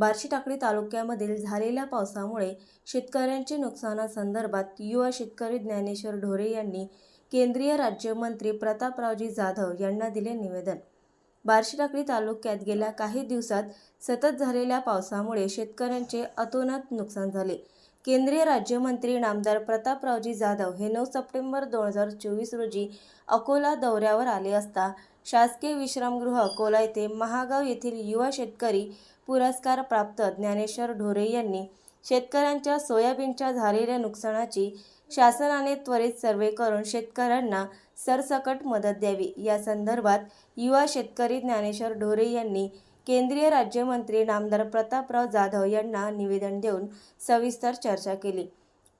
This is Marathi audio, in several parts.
बार्शी टाकळी तालुक्यामधील झालेल्या पावसामुळे शेतकऱ्यांचे नुकसानासंदर्भात युवा शेतकरी ज्ञानेश्वर ढोरे यांनी केंद्रीय राज्यमंत्री प्रतापरावजी जाधव यांना दिले निवेदन. बार्शी टाकळी तालुक्यात गेल्या काही दिवसात सतत झालेल्या पावसामुळे शेतकऱ्यांचे अतोनात नुकसान झाले. केंद्रीय राज्यमंत्री नामदार प्रतापरावजी जाधव हे नऊ सप्टेंबर दोन हजार चोवीस रोजी अकोला दौऱ्यावर आले असता शासकीय विश्रामगृह अकोला येथे महागाव येथील युवा शेतकरी पुरस्कार प्राप्त ज्ञानेश्वर ढोरे यांनी शेतकऱ्यांच्या सोयाबीनच्या झालेल्या नुकसानाची शासनाने त्वरित सर्वे करून शेतकऱ्यांना सरसकट मदत द्यावी. या संदर्भात युवा शेतकरी ज्ञानेश्वर ढोरे यांनी केंद्रीय राज्यमंत्री नामदार प्रतापराव जाधव यांना निवेदन देऊन सविस्तर चर्चा केली.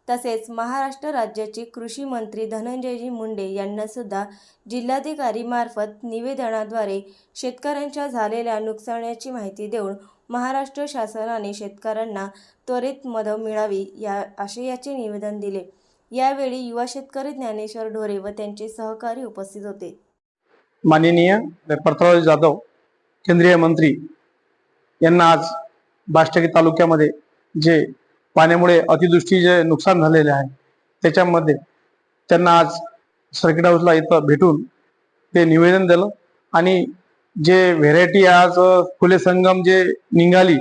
तसेच महाराष्ट्र राज्याचे कृषी मंत्री धनंजयजी मुंडे यांना सुद्धा जिल्हाधिकारीमार्फत निवेदनाद्वारे शेतकऱ्यांच्या झालेल्या नुकसानाची माहिती देऊन महाराष्ट्र शासनाने शेतकऱ्यांना त्वरित मदत मिळावी या आशयाचे निवेदन दिले. यावेळी युवा शेतकरी ज्ञानेश्वर ढोरे व त्यांचे सहकारी उपस्थित होते. माननीय प्रतापराव जाधव केंद्रीय मंत्री यांना आज बाष्टकी तालुक्यामध्ये जे पाण्यामुळे अतिदृष्टी जे नुकसान झालेले आहे त्याच्यामध्ये त्यांना आज सर्किट हाऊसला इथं भेटून ते निवेदन दिलं. आणि जे व्हेरायटी आज फुले संगम जे निघाली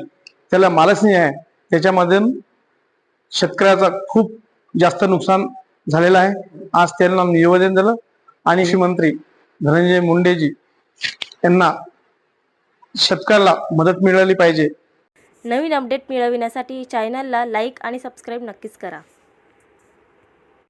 त्याला मालच आहे त्याच्यामधून शेतकऱ्याचा खूप जास्त नुकसान झालेलं आहे. आज त्यांना निवेदन दिलं. आणि श्रीमंत्री मंत्री धनंजय मुंडेजी यांना शेतकऱ्याला मदत मिळाली पाहिजे. नवीन अपडेट मिळविण्यासाठी चॅनलला लाईक आणि सबस्क्राईब नक्कीच करा.